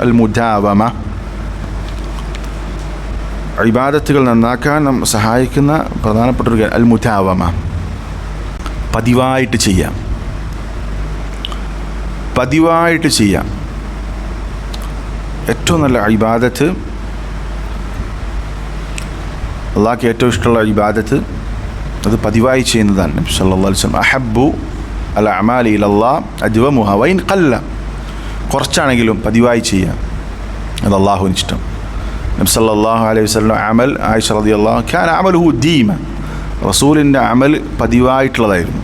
അൽ മുജാവമ ഇബാദത്തുകൾ നന്നാക്കാൻ സഹായിക്കുന്ന പ്രധാനപ്പെട്ട ഒരു കാര്യം അൽ മുജാവമ പതിവായിട്ട് ചെയ്യാം. പതിവായിട്ട് ചെയ്യാം. ഏറ്റവും നല്ല ഇബാദത്ത് അള്ളാഹ്ക്ക് ഏറ്റവും ഇഷ്ടമുള്ള ഇബാദത്ത് അത് പതിവായി ചെയ്യുന്നതാണ് നബി സല്ലല്ലാഹു അലൈഹി വസല്ലം. അഹബ്ബു അൽ അമാലി ഇലല്ലാ അജ്വമുഹ വൈൻ ഖല്ല. കുറച്ചാണെങ്കിലും പതിവായി ചെയ്യാം. അത് അള്ളാഹുവിന് ഇഷ്ടം. നബ്സല്ലാഹു അലൈഹി വസല്ലം അമൽ ആയിഷ റളിയല്ലാഹു അമൽ ഹു ദീമ റസൂലിന്റെ അമൽ പതിവായിട്ടുള്ളതായിരുന്നു.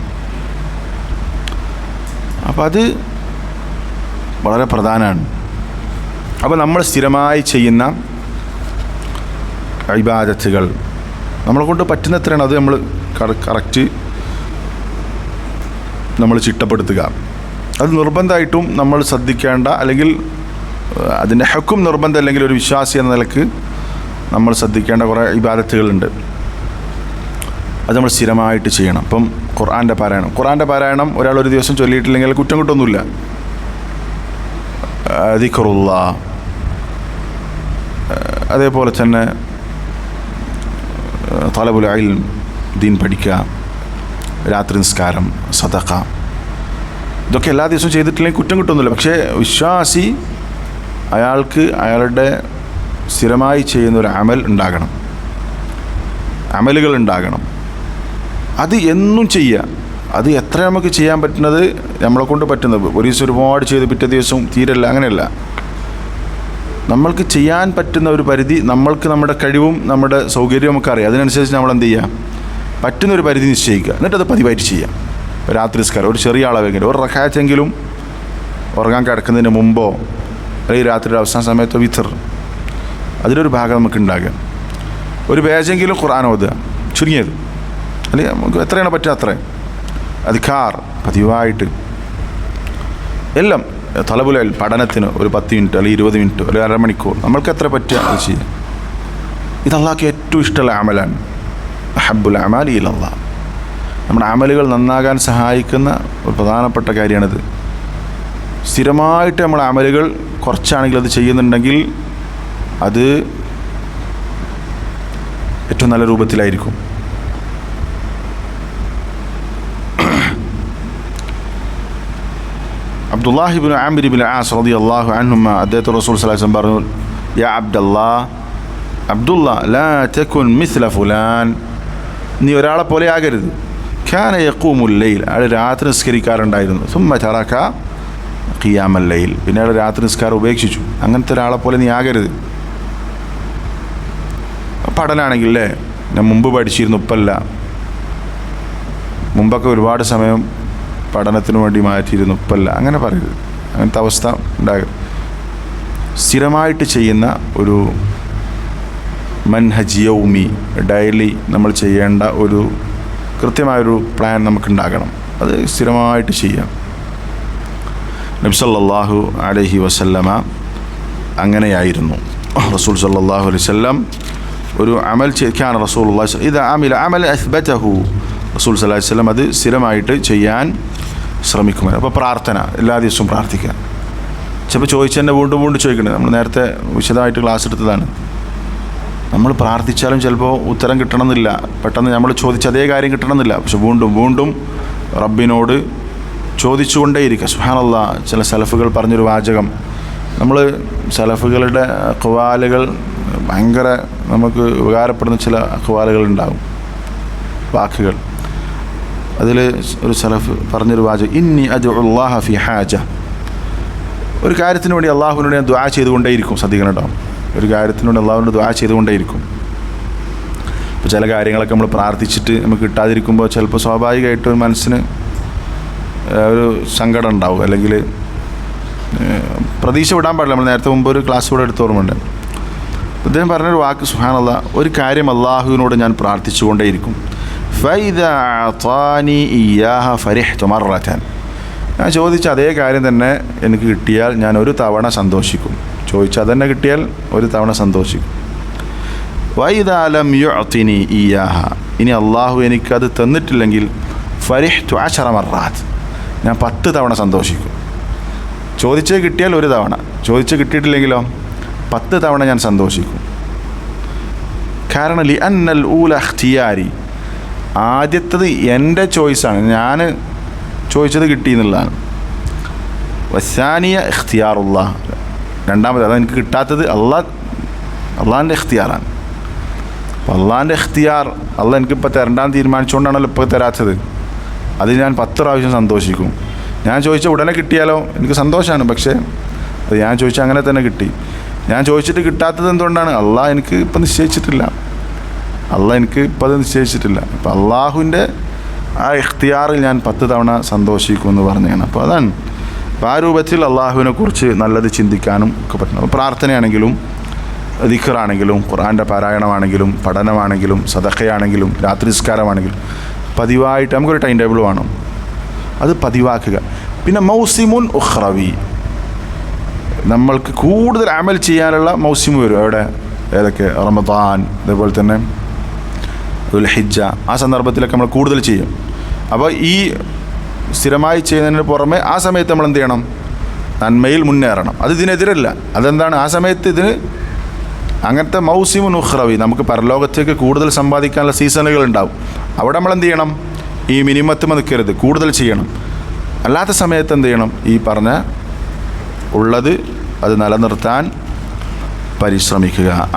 അപ്പോൾ അത് വളരെ പ്രധാനമാണ്. അപ്പോൾ നമ്മൾ സ്ഥിരമായി ചെയ്യുന്ന ഇബാദത്തുകൾ നമ്മളെ കൊണ്ട് പറ്റുന്ന എത്രയാണ് അത് നമ്മൾ കറക്റ്റ് നമ്മൾ ചിട്ടപ്പെടുത്തുക. അത് നിർബന്ധമായിട്ടും നമ്മൾ ശ്രദ്ധിക്കേണ്ട അല്ലെങ്കിൽ അതിന്റെ ഹക്കും നിർബന്ധം അല്ലെങ്കിൽ ഒരു വിശ്വാസി എന്ന നിലയ്ക്ക് നമ്മൾ ശ്രദ്ധിക്കേണ്ട കുറേ ഇബാദത്തുകളുണ്ട്. അത് നമ്മൾ സ്ഥിരമായിട്ട് ചെയ്യണം. അപ്പം ഖുർആന്റെ പാരായണം. ഖുർആന്റെ പാരായണം ഒരാൾ ഒരു ദിവസം ചൊല്ലിയിട്ടില്ലെങ്കിൽ കുറ്റം കിട്ടൊന്നുമില്ല ദിഖറുള്ള അതേപോലെ തന്നെ തലബുൽ അയിൽ ദീൻ പഠിക്കുക രാത്രി നിസ്കാരം സദക്ക ഇതൊക്കെ എല്ലാ ദിവസവും ചെയ്തിട്ടില്ലെങ്കിൽ കുറ്റം കിട്ടുന്നില്ല. പക്ഷേ വിശ്വാസി അയാൾക്ക് അയാളുടെ സ്ഥിരമായി ചെയ്യുന്ന ഒരു അമൽ ഉണ്ടാകണം. അമലുകൾ ഉണ്ടാകണം. അത് എന്നും ചെയ്യുക അത് എത്ര നമുക്ക് ചെയ്യാൻ പറ്റുന്നത് നമ്മളെ കൊണ്ട് പറ്റുന്നത്. ഒരു ദിവസം ഒരുപാട് ചെയ്ത് പിറ്റേ ദിവസം തീരല്ല. അങ്ങനെയല്ല. നമ്മൾക്ക് ചെയ്യാൻ പറ്റുന്ന ഒരു പരിധി നമ്മൾക്ക് നമ്മുടെ കഴിവും നമ്മുടെ സൗകര്യവും ഒക്കെ അറിയാം. അതിനനുസരിച്ച് നമ്മൾ എന്ത് ചെയ്യുക പറ്റുന്ന ഒരു പരിധി നിശ്ചയിക്കുക. എന്നിട്ടത് പതിവായിട്ട് ചെയ്യാം. രാത്രി സ്കാരം. ഒരു ചെറിയ അളവെങ്കിലും ഒരു റഹാച്ചെങ്കിലും ഉറങ്ങാൻ കിടക്കുന്നതിന് മുമ്പോ അല്ലെങ്കിൽ രാത്രിയുടെ അവസാന സമയത്തോ വിത്തർ അതിലൊരു ഭാഗം നമുക്ക് ഉണ്ടാകുക ഒരു പേജെങ്കിലും ഖുർആൻ ഓതുക. ചുരുങ്ങിയത്. അല്ലെങ്കിൽ നമുക്ക് എത്രയാണ് പറ്റുക അത്രയും? അധികാർ പതിവായിട്ട്. എല്ലാം തലപുല പഠനത്തിന് ഒരു പത്ത് മിനിറ്റ് അല്ലെങ്കിൽ ഇരുപത് മിനിറ്റ് ഒരു അരമണിക്കൂർ. നമ്മൾക്ക് എത്ര പറ്റുക അത് ചെയ്യാം. ഇത് ഏറ്റവും ഇഷ്ടമുള്ള അമലാണ്. അഹബുൽ അമാലി അല്ലാ നമ്മുടെ അമലുകൾ നന്നാകാൻ സഹായിക്കുന്ന ഒരു പ്രധാനപ്പെട്ട കാര്യമാണിത്. സ്ഥിരമായിട്ട് നമ്മുടെ അമലുകൾ കുറച്ചാണെങ്കിൽ അത് ചെയ്യുന്നുണ്ടെങ്കിൽ അത് ഏറ്റവും നല്ല രൂപത്തിലായിരിക്കും. അബ്ദുല്ലാഹിബിൻ ആമിരിബിൻ ആസ് റതി അള്ളാഹു അൻഹുമ അദ്ദേഹത്തെ റസൂൽ സലാഹം പറഞ്ഞു യാ അബ്ദല്ലാ അബ്ദുല്ല ലാ തെക്കുൻ മിസ്ല ഫുലാൻ. നീ ഒരാളെ പോലെ ആകരുത്. ഖാന യക്കൂമുല്ലയിൽ അയാൾ രാത്രി നിസ്കരിക്കാറുണ്ടായിരുന്നു. സുമ്മ ചറക്ക ഖിയാമല്ലയിൽ പിന്നെ അയാൾ രാത്രി നിസ്കാരം ഉപേക്ഷിച്ചു. അങ്ങനത്തെ ഒരാളെ പോലെ നീ ആകരുത്. പഠനമാണെങ്കിൽ അല്ലേ? ഞാൻ മുമ്പ് പഠിച്ചിരുന്നു ഇപ്പല്ല മുമ്പൊക്കെ ഒരുപാട് സമയം പഠനത്തിന് വേണ്ടി മാറ്റിയിരുന്നു ഇപ്പല്ല അങ്ങനെ പറയരുത്. അങ്ങനത്തെ അവസ്ഥ ഉണ്ടാകരുത്. സ്ഥിരമായിട്ട് ചെയ്യുന്ന ഒരു മൻഹജിയൗമി ഡെയിലി നമ്മൾ ചെയ്യേണ്ട ഒരു കൃത്യമായൊരു പ്ലാൻ നമുക്കുണ്ടാകണം. അത് സ്ഥിരമായിട്ട് ചെയ്യാം. നബ്സല്ലാഹു അലഹി വസല്ലമ അങ്ങനെയായിരുന്നു. റസൂൽ സല്ലാഹു അലൈഹി വല്ലം ഒരു അമൽ ചെയ്യാൻ റസൂൽ ഇത് അമില അമൽ അസ്ബറ്റഹു റസൂൽ സല്ലാഹു വല്ലം അത് സ്ഥിരമായിട്ട് ചെയ്യാൻ ശ്രമിക്കുമല്ലോ അപ്പോൾ പ്രാർത്ഥന എല്ലാ ദിവസവും പ്രാർത്ഥിക്കുക. ചിലപ്പോൾ ചോദിച്ചെന്നെ വീണ്ടും വീണ്ടും ചോദിക്കണേ നമ്മൾ നേരത്തെ വിശദമായിട്ട് ക്ലാസ് എടുത്തതാണ്. നമ്മൾ പ്രാർത്ഥിച്ചാലും ചിലപ്പോൾ ഉത്തരം കിട്ടണമെന്നില്ല. പെട്ടെന്ന് നമ്മൾ ചോദിച്ച അതേ കാര്യം കിട്ടണമെന്നില്ല. പക്ഷെ വീണ്ടും വീണ്ടും റബ്ബിനോട് ചോദിച്ചുകൊണ്ടേയിരിക്കുക. സുഹാനല്ല ചില സലഫുകൾ പറഞ്ഞൊരു വാചകം. നമ്മൾ സലഫുകളുടെ അഖ്വാലുകൾ ഭയങ്കര നമുക്ക് ഉപകാരപ്പെടുന്ന ചില അഖ്വാലുകൾ ഉണ്ടാകും. വാക്കുകൾ. അതിൽ ഒരു സലഫ് പറഞ്ഞൊരു വാചകം ഇന്നി അജു ഉള്ളാഹ ഫി ഹാജ. ഒരു കാര്യത്തിന് വേണ്ടി അള്ളാഹുവിനോട് ഞാൻ ദ്വാ ചെയ്തുകൊണ്ടേയിരിക്കും ശ്രദ്ധിക്കണം ഒരു കാര്യത്തിനോട് അള്ളാഹുവിന്റെ ദ്വാ ചെയ്തുകൊണ്ടേയിരിക്കും. അപ്പോൾ ചില കാര്യങ്ങളൊക്കെ നമ്മൾ പ്രാർത്ഥിച്ചിട്ട് നമുക്ക് കിട്ടാതിരിക്കുമ്പോൾ ചിലപ്പോൾ സ്വാഭാവികമായിട്ട് ഒരു മനസ്സിന് ഒരു സങ്കടം ഉണ്ടാവും. അല്ലെങ്കിൽ പ്രതീക്ഷ വിടാൻ പാടില്ല. നമ്മൾ നേരത്തെ മുമ്പ് ഒരു ക്ലാസ് കൂടെ എടുത്ത് ഓർമ്മയുണ്ട്. അദ്ദേഹം പറഞ്ഞൊരു വാക്ക് സുഹാനല്ല ഒരു കാര്യം അള്ളാഹുവിനോട് ഞാൻ പ്രാർത്ഥിച്ചുകൊണ്ടേയിരിക്കും. ഞാൻ ചോദിച്ച അതേ കാര്യം തന്നെ എനിക്ക് കിട്ടിയാൽ ഞാൻ ഒരു തവണ സന്തോഷിക്കും. ചോദിച്ച അതന്നെ കിട്ടിയാൽ ഒരു തവണ സന്തോഷിക്കും. വൈദാലം യു അത്തിനി ഇയാഹ ഇനി അള്ളാഹു എനിക്കത് തന്നിട്ടില്ലെങ്കിൽ ഫരിഹ്തു അശറ മറാത്ത്. ഞാൻ പത്ത് തവണ സന്തോഷിക്കും. ചോദിച്ചേ കിട്ടിയാൽ ഒരു തവണ. ചോദിച്ച് കിട്ടിയിട്ടില്ലെങ്കിലോ പത്ത് തവണ ഞാൻ സന്തോഷിക്കും. കാരണം ലി അന്നൽ ഊല അഖ്തിയാരി ആദ്യത്തത് എന്റെ ചോയ്സാണ്. ഞാൻ ചോദിച്ചത് കിട്ടി എന്നുള്ളതാണ്. വസാനിയ ഇഖ്തിയാറുള്ള രണ്ടാമത് അത് എനിക്ക് കിട്ടാത്തത് അള്ളാ അള്ളാഹിന്റെ ഇഖ്തിയാറാണ്. അപ്പോൾ അള്ളാഹിന്റെ എഖ്തിയാർ അള്ളാഹ് എനിക്കിപ്പോൾ തരണ്ടാൻ തീരുമാനിച്ചുകൊണ്ടാണല്ലോ ഇപ്പോൾ തരാത്തത്. അത് ഞാൻ പത്ത് പ്രാവശ്യം സന്തോഷിക്കും. ഞാൻ ചോദിച്ച ഉടനെ കിട്ടിയാലോ? എനിക്ക് സന്തോഷമാണ് പക്ഷേ അത് ഞാൻ ചോദിച്ച അങ്ങനെ തന്നെ കിട്ടി. ഞാൻ ചോദിച്ചിട്ട് കിട്ടാത്തത് എന്തുകൊണ്ടാണ്? അള്ളാഹ് എനിക്ക് ഇപ്പം നിശ്ചയിച്ചിട്ടില്ല. അള്ളാഹ് എനിക്ക് ഇപ്പം അത് നിശ്ചയിച്ചിട്ടില്ല. അപ്പം അള്ളാഹുവിന്റെ ആ ഇഖ്തിയാറിൽ ഞാൻ പത്ത് തവണ സന്തോഷിക്കും എന്ന് പറഞ്ഞാണ് അപ്പോൾ അതാണ്. അപ്പോൾ ആ രൂപത്തിൽ അള്ളാഹുവിനെ കുറിച്ച് നല്ലത് ചിന്തിക്കാനും ഒക്കെ അപ്പോൾ പ്രാർത്ഥനയാണെങ്കിലും ദിഖറാണെങ്കിലും ഖുർആന്റെ പാരായണമാണെങ്കിലും പഠനമാണെങ്കിലും സദക്കയാണെങ്കിലും രാത്രി നിസ്കാരമാണെങ്കിലും പതിവായിട്ട് നമുക്കൊരു ടൈം ടേബിൾ വേണം. അത് പതിവാക്കുക. പിന്നെ മൗസിമുൻ ഉഹ്റവി നമ്മൾക്ക് കൂടുതൽ അമൽ ചെയ്യാനുള്ള മൗസിമു വരും. എവിടെ? ഏതൊക്കെ? റമദാൻ അതേപോലെ തന്നെ ഉൽ ഹിജ്ജ ആ സന്ദർഭത്തിലൊക്കെ നമ്മൾ കൂടുതൽ ചെയ്യും. അപ്പോൾ ഈ സ്ഥിരമായി ചെയ്യുന്നതിന് പുറമെ ആ സമയത്ത് നമ്മൾ എന്ത് ചെയ്യണം? നന്മയിൽ മുന്നേറണം. അത് ഇതിനെതിരല്ല. അതെന്താണ്? ആ സമയത്ത് ഇതിന് അങ്ങനത്തെ മൗസിമു നുഹ്റവി നമുക്ക് പരലോകത്തേക്ക് കൂടുതൽ സമ്പാദിക്കാനുള്ള സീസണുകൾ ഉണ്ടാവും. അവിടെ നമ്മൾ എന്ത് ചെയ്യണം? ഈ മിനിമത്തും നിൽക്കരുത്. കൂടുതൽ ചെയ്യണം. അല്ലാത്ത സമയത്ത് എന്ത് ചെയ്യണം? ഈ പറഞ്ഞ ഉള്ളത് അത് നിലനിർത്താൻ പരിശ്രമിക്കുക.